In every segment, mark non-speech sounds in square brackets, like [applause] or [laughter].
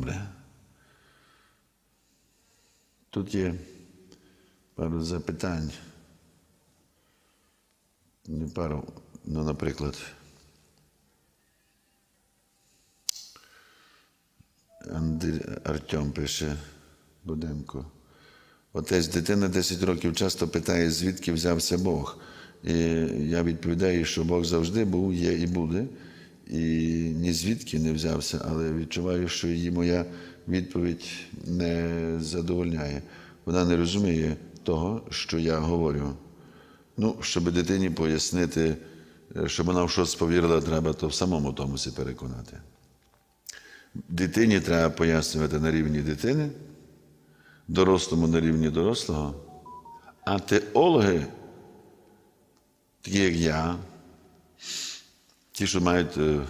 Добре. Тут є пару запитань. Не пару, ну, наприклад. Артем пише Буденко. Отець, дитина 10 років часто питає, звідки взявся Бог. І я відповідаю, що Бог завжди був, є і буде. І ні звідки не взявся, але відчуваю, що її моя відповідь не задовольняє. Вона не розуміє того, що я говорю. Ну, щоб дитині пояснити, е, щоб вона в щось повірила, треба то в самому томусі переконати. Дитині треба пояснювати на рівні дитини, дорослому на рівні дорослого, а теологи, такі як я, ті, що мають е,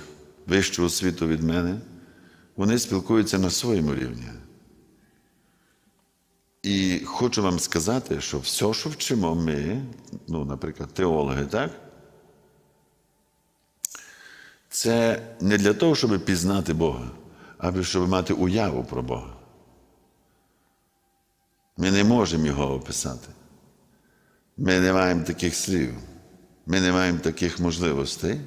вищу освіту від мене, вони спілкуються на своєму рівні. І хочу вам сказати, що все, що вчимо ми, ну, наприклад, теологи, так? Це не для того, щоб пізнати Бога, а щоб мати уяву про Бога. Ми не можемо його описати. Ми не маємо таких слів, ми не маємо таких можливостей,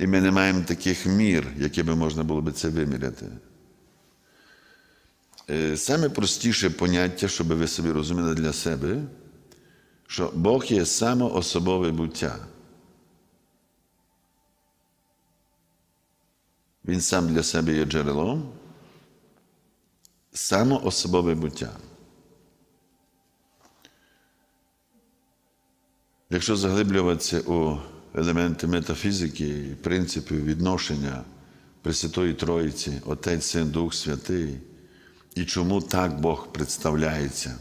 і ми не маємо таких мір, якими можна було би це виміряти. Е, Саме простіше поняття, щоб ви собі розуміли для себе, що Бог є самоособове буття. Він сам для себе є джерелом, самоособове буття. Якщо заглиблюватися у елементи метафізики принципів відношення Пресвятої Троїці, Отець, Син, Дух Святий, і чому так Бог представляється.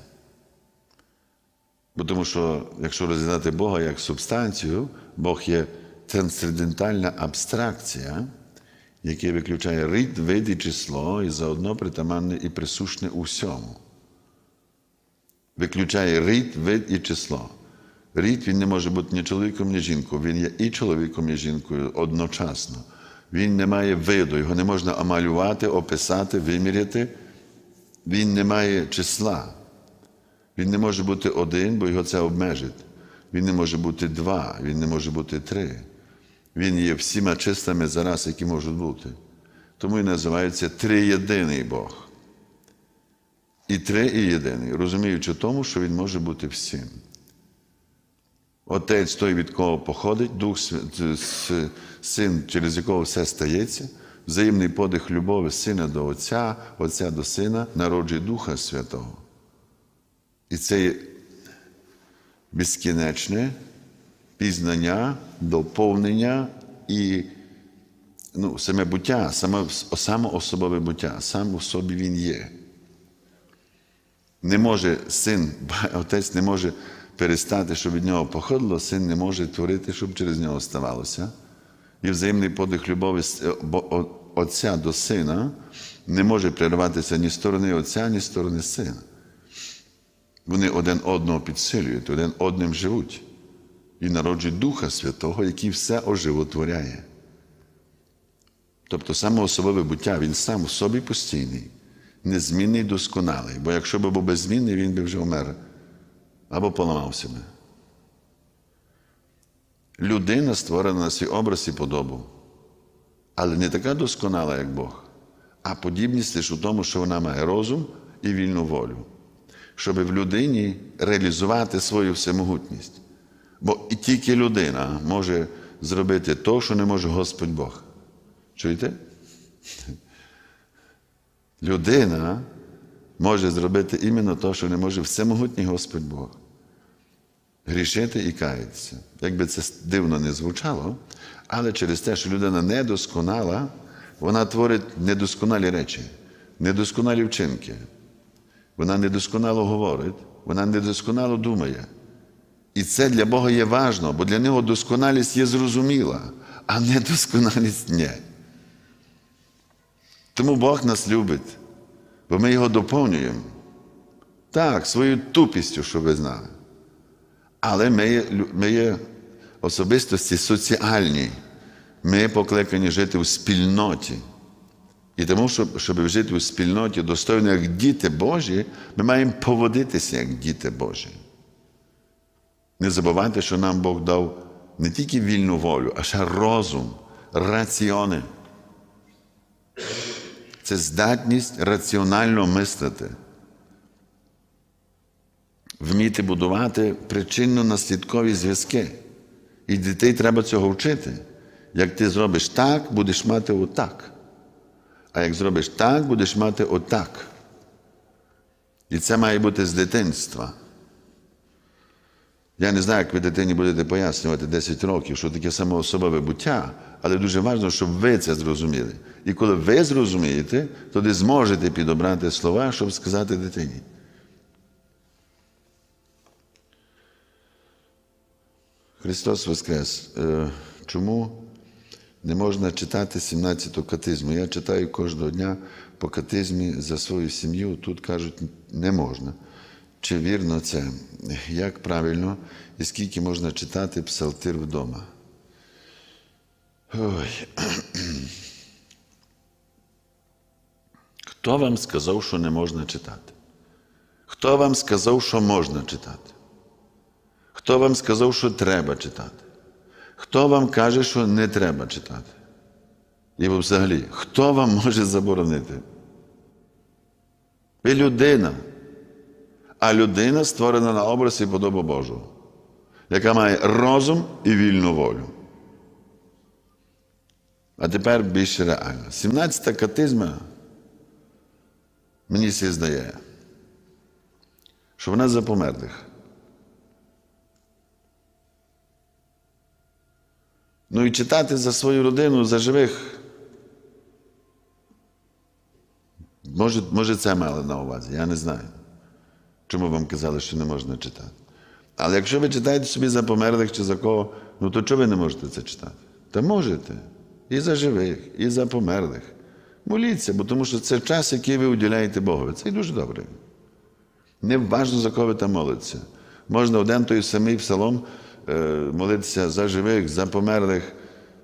Бо тому що, якщо розглядати Бога як субстанцію, Бог є трансцендентальна абстракція, яка виключає рід, вид і число, і заодно притаманне і присушне у всьому. Виключає рід, вид і число. Рід він не може бути ні чоловіком, ні жінкою. Він є і чоловіком, і жінкою одночасно. Він не має виду, його не можна амалювати, описати, виміряти. Він не має числа. Він не може бути один, бо його це обмежить. Він не може бути два, він не може бути три. Він є всіма чистими зараз, які можуть бути. Тому і називається триєдиний Бог. І три і єдиний, розуміючи тому, що він може бути всім. Отець той, від кого походить, Дух Син, через якого все стається, взаємний подих любові Сина до Отця, Отця до Сина, народжує Духа Святого. І це є безкінечне пізнання, доповнення і ну, саме буття, саме, самоособове буття, сам у собі він є. Не може син, [laughs] отець не може перестати, щоб від нього походило, син не може творити, щоб через нього ставалося. І взаємний подих любові Отця до сина не може перерватися ні сторони Отця, ні сторони сина. Вони один одного підсилюють, один одним живуть і народжують Духа Святого, який все оживотворяє. Тобто самоособове буття, він сам в собі постійний, незмінний, досконалий. Бо якщо б був беззмінний, він би вже вмер або поламався би. Людина створена на свій образ і подобу, але не така досконала, як Бог, а подібність лише у тому, що вона має розум і вільну волю, щоб в людині реалізувати свою всемогутність. Бо і тільки людина може зробити те, що не може Господь Бог. Чуєте? Людина може зробити іменно те, що не може всемогутній Господь Бог. Грішити і каятися. Якби це дивно не звучало, але через те, що людина недосконала, вона творить недосконалі речі, недосконалі вчинки. Вона недосконало говорить, вона недосконало думає. І це для Бога є важно, бо для нього досконалість є зрозуміла, а недосконалість ні. Тому Бог нас любить, бо ми його доповнюємо. Так, своєю тупістю, щоб ви знали. Але ми є, ми є особистості соціальні. Ми покликані жити у спільноті. І тому, щоб, щоб жити у спільноті достойно як діти Божі, ми маємо поводитися як діти Божі. Не забувайте, що нам Бог дав не тільки вільну волю, а ще розум, раціони. Це здатність раціонально мислити, вміти будувати причинно-наслідкові зв'язки. І дітей треба цього вчити. Як ти зробиш так, будеш мати отак. А як зробиш так, будеш мати отак. І це має бути з дитинства. Я не знаю, як ви дитині будете пояснювати 10 років, що таке самоособове буття, але дуже важливо, щоб ви це зрозуміли. І коли ви зрозумієте, тоді зможете підобрати слова, щоб сказати дитині. Христос Воскрес. Е, Чому не можна читати 17-ту катизму? Я читаю кожного дня по катизмі за свою сім'ю. Тут кажуть, не можна. Чи вірно це? Як правильно і скільки можна читати псалтир вдома? Ой. Хто вам сказав, що не можна читати? Хто вам сказав, що можна читати? Хто вам сказав, що треба читати? Хто вам каже, що не треба читати? І взагалі, хто вам може заборонити? Ви людина. А людина створена на образ і подобу Божу, яка має розум і вільну волю. А тепер більш реально. 17-та катизма, мені все здає, що вона за померлих. Ну і читати за свою родину, за живих. Може, може це мали на увазі, я не знаю. Чому вам казали, що не можна читати? Але якщо ви читаєте собі за померлих чи за кого, ну то чого ви не можете це читати? Та можете. І за живих, і за померлих. Моліться, бо тому що це час, який ви уділяєте Богові. Це і дуже добре. Не важно, за кого ви там молитеся. Можна один той самий псалом молитися за живих, за померлих,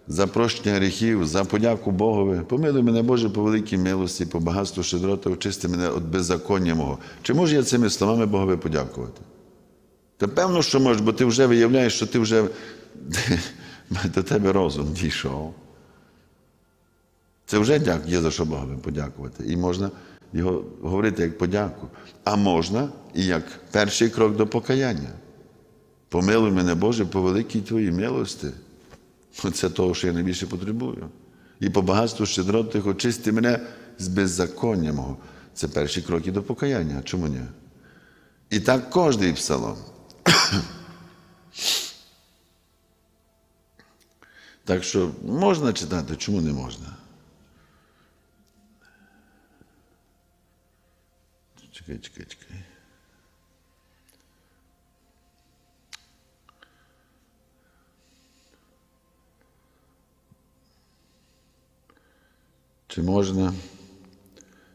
за прощення гріхів, за подяку Богові. Помилуй мене, Боже, по великій милості, по багатству щедроти, очисти мене від беззаконня мого. Чи можу я цими словами Богові подякувати? Та певно, що можеш, бо ти вже виявляєш, що ти вже [laughs] до тебе розум дійшов. Це вже дяк, є за що Богові подякувати. І можна його говорити як подяку. А можна і як перший крок до покаяння. Помилуй мене, Боже, по великій Твоїй милості. Це того, що я найбільше потребую. І по багатству щедрот тих очисти мене з беззаконня мого. Це перші кроки до покаяння. Чому ні? І так кожний псалом. [coughs] Так що можна читати, чому не можна? Чекай, чекай, чекай. Чи можна,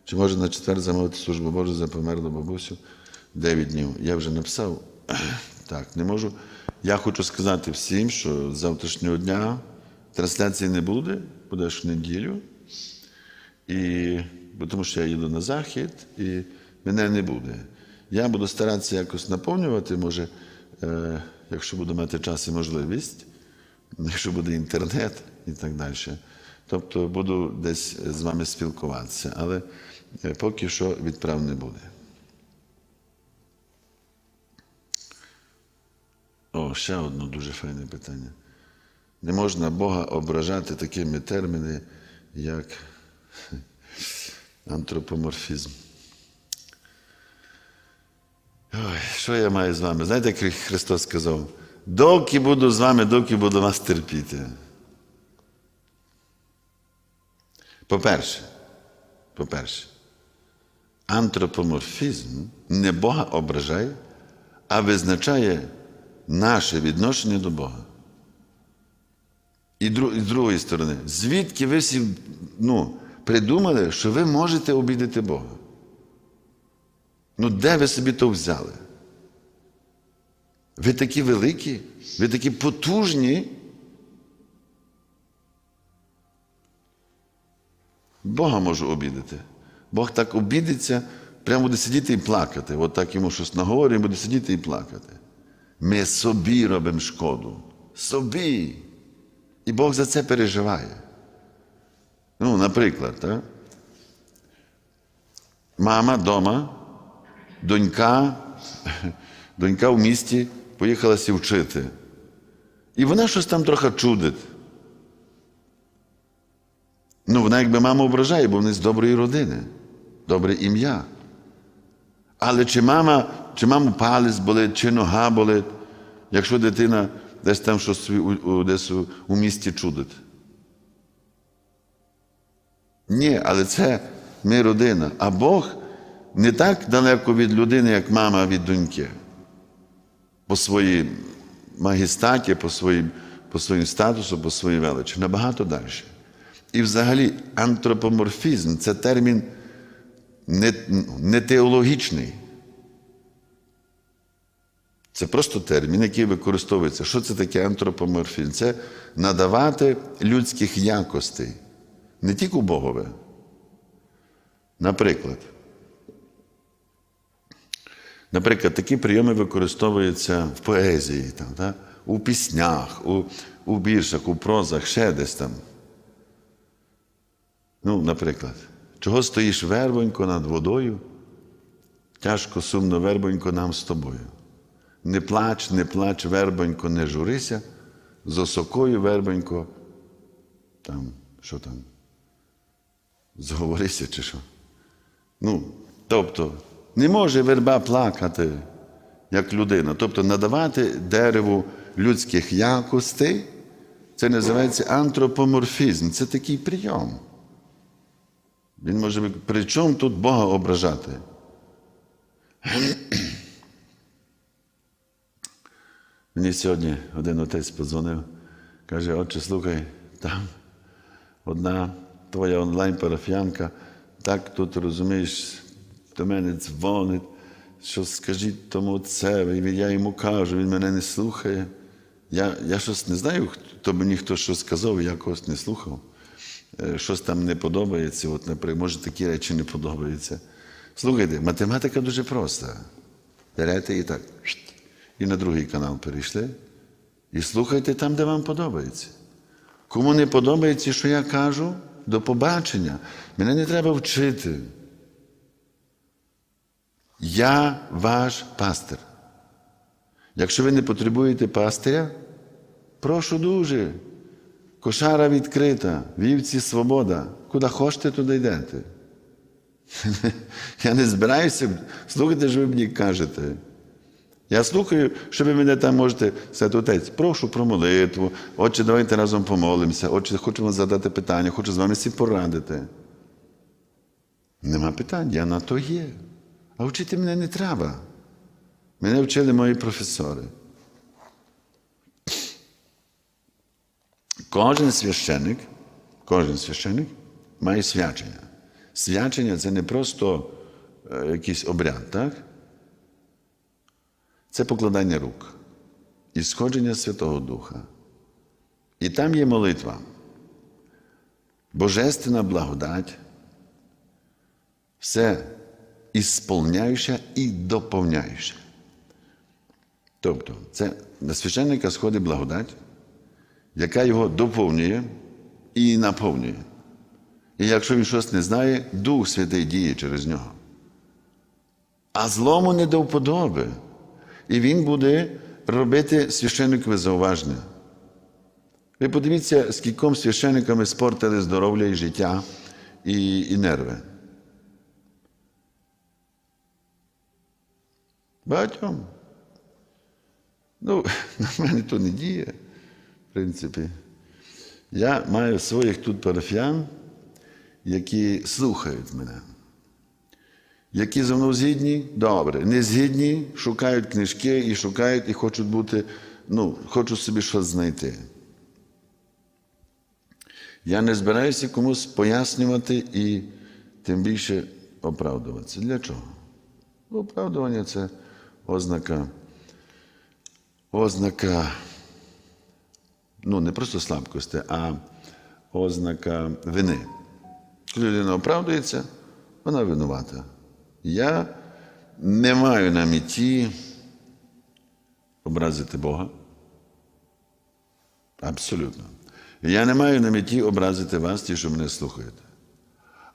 чи можна на четвер замовити службу Божу за померлу бабусю 9 днів? Я вже написав. [clears throat] Так, не можу. Я хочу сказати всім, що з завтрашнього дня трансляції не буде, буде аж в неділю. І, бо тому що я їду на захід і мене не буде. Я буду старатися якось наповнювати, може, е, якщо буду мати час і можливість, [laughs] якщо буде інтернет і так далі. Тобто буду десь з вами спілкуватися, але е, поки що відправ не буде. О, ще одне дуже файне питання. Не можна Бога ображати такими термінами, як [laughs] антропоморфізм. Ой, що я маю з вами? Знаєте, як Христос сказав? Доки буду з вами, доки буду вас терпіти. По-перше, по-перше, антропоморфізм не Бога ображає, а визначає наше відношення до Бога. І з другої сторони, звідки ви всі ну, придумали, що ви можете обідати Бога? Ну, де ви собі то взяли? Ви такі великі, ви такі потужні. Бога можу обідати. Бог так обідеться, прямо буде сидіти і плакати. От так йому щось наговорює, буде сидіти і плакати. Ми собі робимо шкоду. Собі. І Бог за це переживає. Ну, наприклад, так? мама вдома, донька, донька в місті поїхалася вчити. І вона щось там трохи чудить. Ну, вона якби маму ображає, бо вони з доброї родини, добре ім'я. Але чи мама, чи маму палець болить, чи нога болить, якщо дитина десь там щось десь у місті чудить? Ні, але це ми родина. А Бог не так далеко від людини, як мама від доньки. По своїй магістаті, по своїм, по своїм статусу, по своїй величі. Набагато далі. І взагалі антропоморфізм це термін не, не теологічний. Це просто термін, який використовується. Що це таке антропоморфізм? Це надавати людських якостей, не тільки Богове. Наприклад, наприклад, такі прийоми використовуються в поезії, там, да? у піснях, у, у віршах, у прозах, ще десь там. Ну, наприклад, чого стоїш вербонько над водою? Тяжко сумно вербонько нам з тобою. Не плач, не плач, вербонько, не журися, з осокою вербонько, там, що там, зговорися чи що. Ну, тобто, не може верба плакати, як людина. Тобто надавати дереву людських якостей, це називається антропоморфізм. Це такий прийом. Він може при чому тут Бога ображати? [clears throat] Мені сьогодні один отець подзвонив, каже, отче, слухай, там одна твоя онлайн-парафіянка, так тут розумієш, до мене дзвонить, що скажіть тому отцеві, я йому кажу, він мене не слухає. Я я щось не знаю, хто мені хто що сказав, я когось не слухав. Е, Щось там не подобається, от, наприклад, може такі речі не подобаються. Слухайте, математика дуже проста. Берете і так, і на другий канал перейшли. І слухайте там, де вам подобається. Кому не подобається, що я кажу, до побачення. Мене не треба вчити. Я ваш пастир. Якщо ви не потребуєте пастиря, прошу дуже. Кошара відкрита, вівці свобода. Куди хочете, туди йдете. [laughs] Я не збираюся, слухайте, що ви мені кажете. Я слухаю, що ви мене там можете сказати, отець, прошу про молитву. Отче, давайте разом помолимося. Отче, хочу вам задати питання, хочу з вами всі порадити. Нема питань, я на то є. А вчити мене не треба. Мене вчили мої професори. Кожен священик, кожен священик має свячення. Свячення це не просто е, якийсь обряд, так? Це покладання рук і сходження Святого Духа. І там є молитва, божественна благодать, все ісполняюча і доповняюча. Тобто, це на священника сходить благодать, яка його доповнює і наповнює. І якщо він щось не знає, Дух Святий діє через нього. А злому не до вподоби. І він буде робити священникове зауваження. Ви подивіться, скільком священниками спортили здоров'я і життя і, і нерви. Багатьом. Ну, [laughs] на мене то не діє, принципі. Я маю своїх тут парафіян, які слухають мене. Які зі мною згідні, добре. Не згідні, шукають книжки і шукають, і хочуть бути, ну, хочуть собі щось знайти. Я не збираюся комусь пояснювати і тим більше оправдуватися. Для чого? Оправдування це ознака, ознака, ну, не просто слабкості, а ознака вини. Коли людина оправдується, вона винувата. Я не маю на меті образити Бога. Абсолютно. Я не маю на меті образити вас, ті, що мене слухаєте.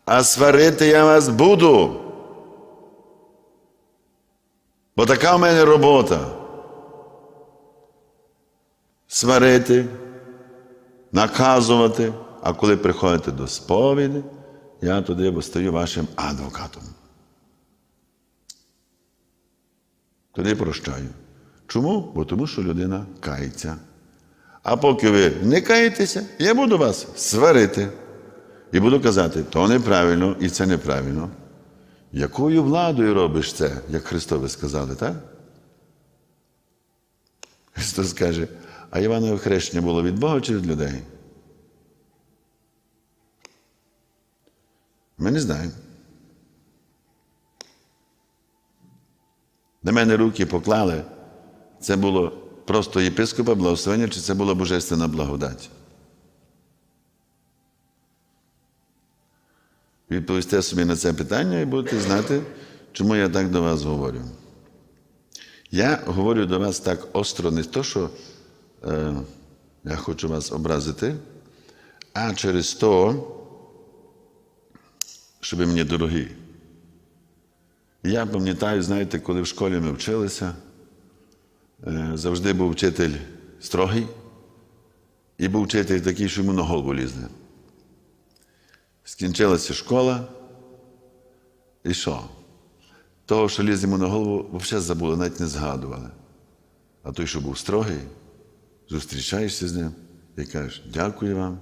А сварити я вас буду. Бо така в мене робота. Сварити, наказувати, а коли приходите до сповіді, я туди стаю вашим адвокатом. Тоді прощаю. Чому? Бо тому що людина кається. А поки ви не каєтеся, я буду вас сварити. І буду казати, то неправильно і це неправильно. Якою владою робиш це, як Христові сказали, так? Христос каже, а Іванове хрещення було від Бога чи від людей? Ми не знаємо. На мене руки поклали. Це було просто єпископа благословення, чи це була божественна благодать? Відповісте собі на це питання і будете знати, чому я так до вас говорю. Я говорю до вас так остро, не то, що е, я хочу вас образити, а через то, що ви мені дорогі. Я пам'ятаю, знаєте, коли в школі ми вчилися, е, завжди був вчитель строгий, і був вчитель такий, що йому на голову лізли. Скінчилася школа, і що? Того, що ліз йому на голову, взагалі забули, навіть не згадували. А той, що був строгий, зустрічаєшся з ним і кажеш, дякую вам.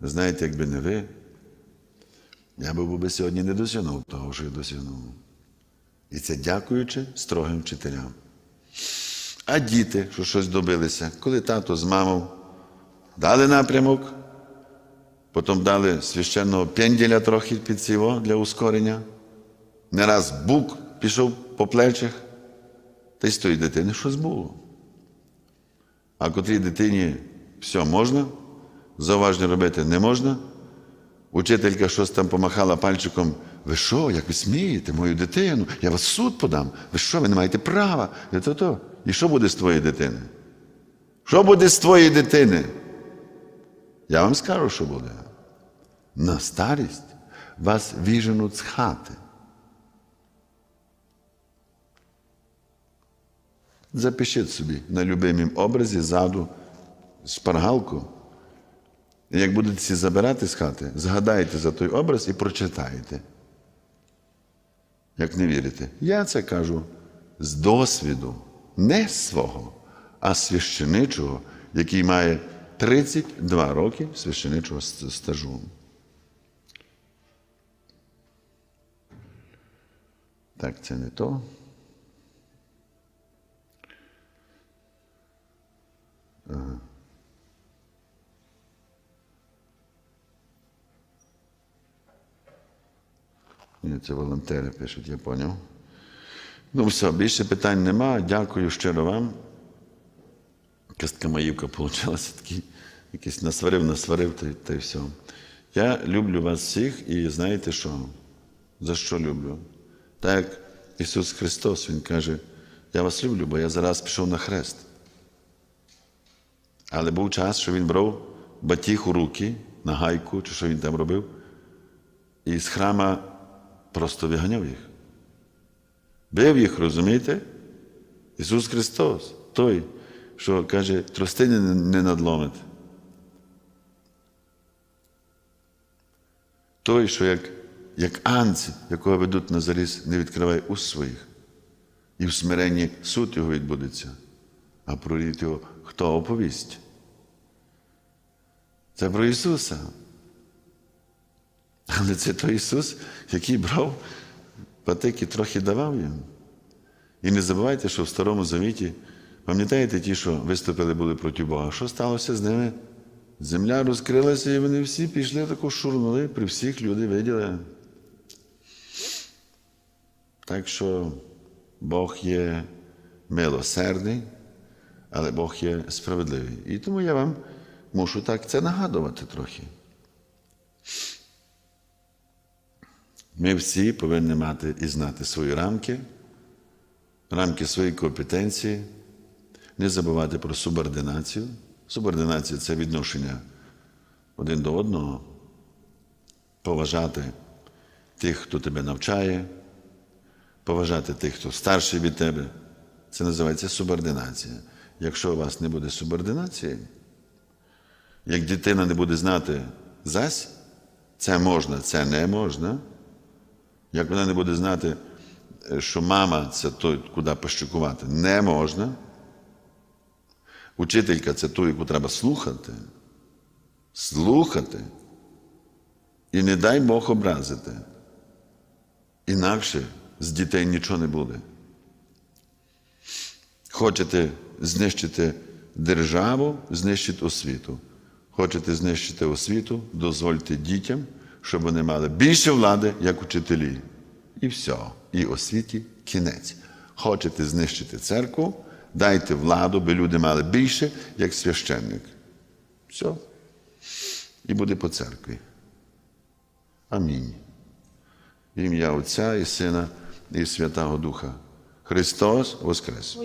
Знаєте, якби не ви, я би би сьогодні не досягнув того, що я досягнув. І це дякуючи строгим вчителям. А діти, що щось добилися, коли тато з мамою дали напрямок, потім дали священного пенділя трохи під сіво для ускорення. Не раз бук пішов по плечах, та й з тої дитини щось було. А котрій дитині все можна, зауваження робити не можна. Учителька щось там помахала пальчиком. Ви що, як ви смієте, мою дитину? Я вас суд подам. Ви що, ви не маєте права? І, то, то. І що буде з твоєї дитини? Що буде з твоєї дитини? Я вам скажу, що буде. На старість вас віженуть з хати. Запишіть собі на любимім образі ззаду шпаргалку. Як будете всі забирати з хати, згадайте за той образ і прочитайте. Як не вірите. Я це кажу з досвіду, не свого, а священичого, який має 32 роки священичого стажу. Так, це не то. Ага. Це волонтери пишуть, я поняв. Ну, все, більше питань нема. Дякую щиро вам. Якась маївка вийшла такий, якийсь насварив, насварив, та, та й все. Я люблю вас всіх і знаєте що? За що люблю? Так як Ісус Христос, Він каже, я вас люблю, бо я зараз пішов на хрест. Але був час, що він брав батіг у руки на гайку, чи що він там робив, і з храма просто виганяв їх. Бив їх, розумієте? Ісус Христос, той, що каже, тростини не надломить. Той, що як, як анці, якого ведуть на заліз, не відкриває уст своїх. І в смиренні суд його відбудеться, а про рід хто оповість? Це про Ісуса. Але це той Ісус, який брав патики, трохи давав їм. І не забувайте, що в Старому Завіті, пам'ятаєте ті, що виступили були проти Бога? Що сталося з ними? Земля розкрилася, і вони всі пішли таку шурнули, при всіх люди виділи. Так що Бог є милосердний, але Бог є справедливий. І тому я вам мушу так це нагадувати трохи. Ми всі повинні мати і знати свої рамки, рамки своєї компетенції, не забувати про субординацію. Субординація це відношення один до одного, поважати тих, хто тебе навчає, поважати тих, хто старший від тебе. Це називається субординація. Якщо у вас не буде субординації, як дитина не буде знати зась, це можна, це не можна. Як вона не буде знати, е, що мама це той, куди пощукувати, не можна. Учителька це ту, яку треба слухати. Слухати. І не дай Бог образити. Інакше з дітей нічого не буде. Хочете знищити державу, знищити освіту. Хочете знищити освіту, дозвольте дітям, щоб вони мали більше влади, як учителі. І все. І освіті кінець. Хочете знищити церкву, дайте владу, би люди мали більше, як священник. Все. І буде по церкві. Амінь. Ім'я Отця і Сина і Святого Духа. Христос Воскрес!